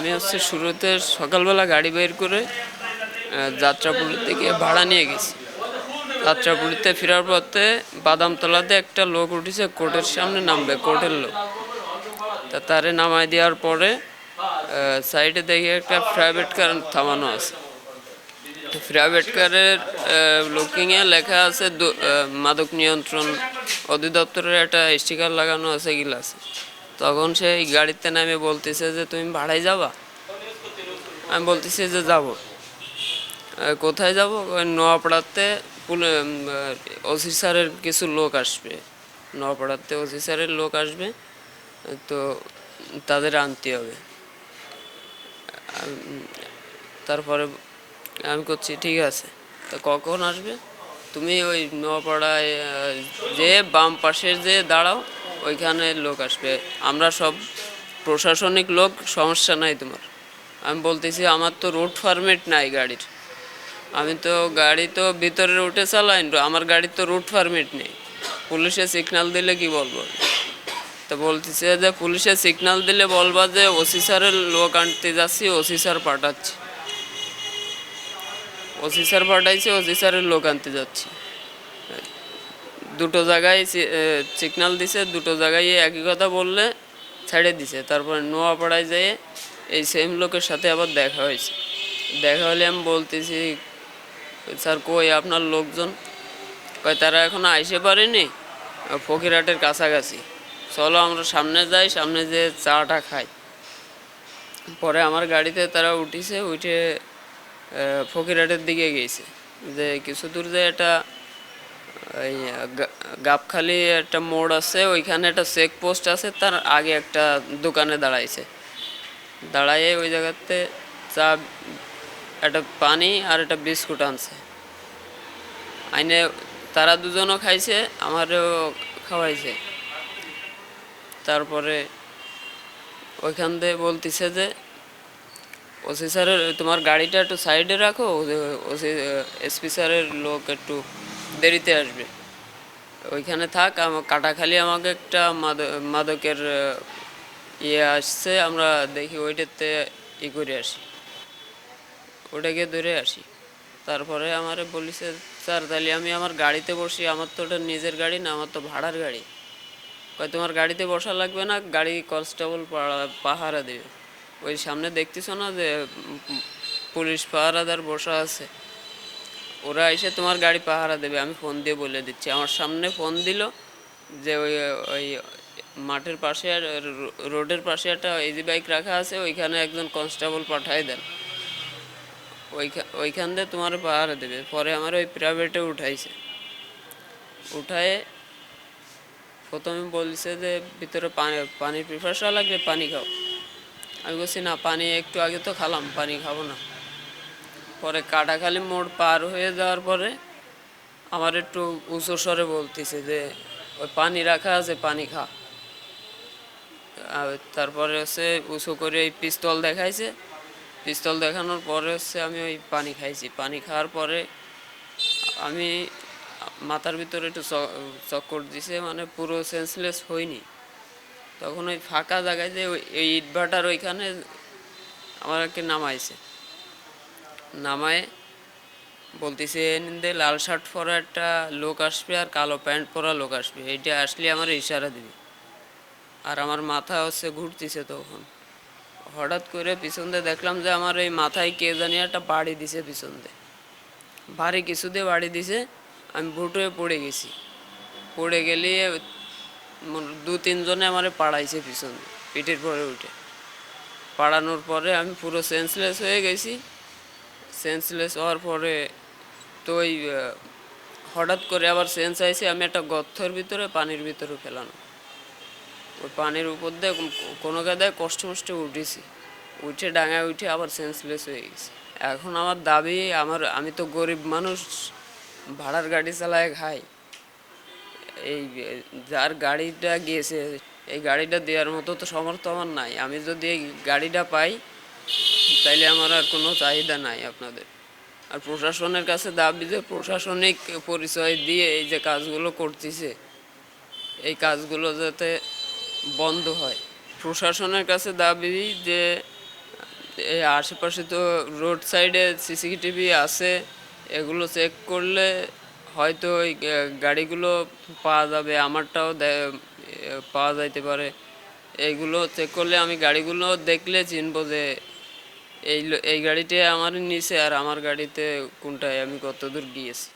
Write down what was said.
আমি হচ্ছে শুরুতে সকালবেলা গাড়ি বের করে যাত্রাপুরী থেকে ভাড়া নিয়ে গেছি। যাত্রাপুরীতে ফেরার পথে বাদামতলাতে একটা লোক উঠেছে, কোর্টের সামনে নামবে, কোর্টের লোক। তা তারে নামাই দেওয়ার পরে সাইডে দেখি একটা প্রাইভেট কার থামানো আছে। প্রাইভেট কারের লুকিংয়ে লেখা আছে মাদক নিয়ন্ত্রণ অধিদপ্তরের একটা স্টিকার লাগানো আছে, গ্লাসে। তখন সে এই গাড়িতে নামে বলতেছে যে, তুমি ভাড়ায় যাবা? আমি বলতেছি যে, যাব। কোথায় যাব? নোয়াপাড়াতে ওসি স্যারের কিছু লোক আসবে। নোয়াপাড়াতে ওসি স্যারের লোক আসবে, তো তাদের আনতে হবে। তারপরে আমি করছি, ঠিক আছে। তো কখন আসবে? তুমি ওই নোয়াপাড়ায় যে বাম পাশের যে দাঁড়াও ওইখানে লোক আসবে। আমরা সব প্রশাসনিক লোক, সমস্যা নাই তোমার। আমি বলতেছি, আমার তো রুট পারমিট নাই গাড়ির। আমি তো গাড়ি তো ভিতরে রুটে চালাই আমার গাড়ির তো রুট পারমিট নেই। পুলিশে সিগনাল দিলে কি বলব? তো বলতেছে যে, পুলিশে সিগনাল দিলে বলবা যে ওসি স্যারের লোক আনতে যাচ্ছি ওসি স্যার পাঠাচ্ছি। ওসি স্যার পাঠাইছে ওসি স্যারের লোক আনতে যাচ্ছি। দুটো জায়গায় সিগনাল দিছে, দুটো জায়গায় একই কথা বললে ছেড়ে দিছে। তারপরে নোয়াপাড়ায় যেয়ে এই সেম লোকের সাথে আবার দেখা হয়েছে। দেখা হলে আমি বলতেছি, স্যার, কই আপনার লোকজন? কয়, তারা এখনও আইসে পারেনি, ফকিরহাটের কাছাকাছি। চলো আমরা সামনে যাই, সামনে যে চাটা খাই। পরে আমার গাড়িতে তারা উঠিছে, উঠে ফকিরহাটের দিকে গেছে। যে কিছু দূর যে একটা গা- গাবখালি একটা মোড় আছে, ওইখানে একটা চেক পোস্ট আছে, তার আগে একটা দোকানে দাঁড়াইছে। দাঁড়াইয়ে ওই জায়গাতে চা, একটা পানি আর একটা বিস্কুট আনছে। আইনে তারা দুজনও খাইছে, আমারও খাওয়াইছে। তারপরে ওইখান দিয়ে বলতেছে যে, ওসি স্যারের, তোমার গাড়িটা একটু সাইডে রাখো ওসি, এসপি স্যারের লোক একটু দেরিতে আসবে। ওইখানে থাক আমার কাটাখালি আমাকে একটা মাদ- মাদকের ইয়ে আসছে, আমরা দেখি ওইটাতে ই করে আসি। ওটাকে ধরে আসি। তারপরে আমারে বলিছে, স্যার, তাহলে আমি আমার গাড়িতে বসি, আমার তো ওটা নিজের গাড়ি না, আমার তো ভাড়ার গাড়ি। কয়, তোমার গাড়িতে বসা লাগবে না, গাড়ি কনস্টেবল পাহারা দেবে। ওই সামনে দেখতেছো না যে পুলিশ পাহারাদার বসা আছে? ওরা এসে তোমার গাড়ি পাহারা দেবে, আমি ফোন দিয়ে বলে দিচ্ছি। আমার সামনে ফোন দিল যে ওই ওই মাঠের পাশে আর রোডের পাশে একটা ইজি বাইক রাখা আছে, ওইখানে একজন কনস্টেবল পাঠাই দেন। ওইখান ওইখান দিয়ে তোমার পাহারা দেবে। পরে আমার ওই প্রাইভেটে উঠাইছে। উঠায় প্রথমে বলছে যে, ভিতরে পানি, পানির প্রিফারেশন লাগবে পানি খাও। আমি বলছি, না, পানি একটু আগে তো খালাম, পানি খাব না। পরে কাটাখালি মোড় পার হয়ে যাওয়ার পরে আমার একটু উঁচু স্বরে বলতেছে যে, ওই পানি রাখা আছে, পানি খা। তারপরে হচ্ছে উঁচু করে এই পিস্তল দেখাইছে। পিস্তল দেখানোর পরে হচ্ছে আমি ওই পানি খাইছি। পানি খাওয়ার পরে আমি মাথার ভিতরে একটু চক্কর দিছে মানে পুরো সেন্সলেস হইনি তখন ওই ফাঁকা জায়গায় যে ওই ইটভাটার ওইখানে আমাকে নামাইছে। নামায়। বলতেছে নিন্দে লাল শার্ট পরা একটা লোক আসবে আর কালো প্যান্ট পরা লোক আসবে। এইটা আসলে আমার ইশারা দিবে। আর আমার মাথা হচ্ছে ঘুরতেছে তখন। হঠাৎ করে পিছন দিয়ে দেখলাম যে আমার এই মাথায় কে জানি একটা বাড়ি দিছে পিছন দিয়ে। ভারী কিছু দিয়ে বাড়ি দিছে, আমি ভুট হয়ে পড়ে গেছি। পড়ে গেলে দু তিনজনে আমার পাড়াইছে পিছন পিঠের পরে উঠে। পাড়ানোর পরে আমি পুরো সেন্সলেস হয়ে গেছি। সেন্সলেস হওয়ার পরে তো ওই হঠাৎ করে আবার সেন্স আইছে, আমি একটা গর্থর ভিতরে পানির ভিতরে ফেলানো। ওই পানির উপর দিয়ে কোনো কাদায় কষ্ট মষ্টে উঠেছি। উঠে ডাঙায় উঠে আবার সেন্সলেস হয়ে গেছি। এখন আমার দাবি, আমার, আমি তো গরিব মানুষ, ভাড়ার গাড়ি চালায় খাই। এই, যার গাড়িটা গিয়েছে এই গাড়িটা দেওয়ার মতো তো সমর্থ আমার নাই। আমি যদি এই গাড়িটা পাই তাইলে আমার আর কোনো চাহিদা নাই আপনাদের। আর প্রশাসনের কাছে দাবি যে প্রশাসনিক পরিচয় দিয়ে এই যে কাজগুলো করতেছে, এই কাজগুলো যাতে বন্ধ হয়। প্রশাসনের কাছে দাবি যে এই আশেপাশে তো রোড সাইডে সিসিটিভি আছে, এগুলো চেক করলে হয়তো ওই গাড়িগুলো পাওয়া যাবে, আমারটাও পাওয়া যাইতে পারে। এগুলো চেক করলে আমি গাড়িগুলো দেখলে চিনব যে এই এই গাড়িতে আমার নিচে আর আমার গাড়িতে কোনটায় আমি কত দূর গিয়েছি।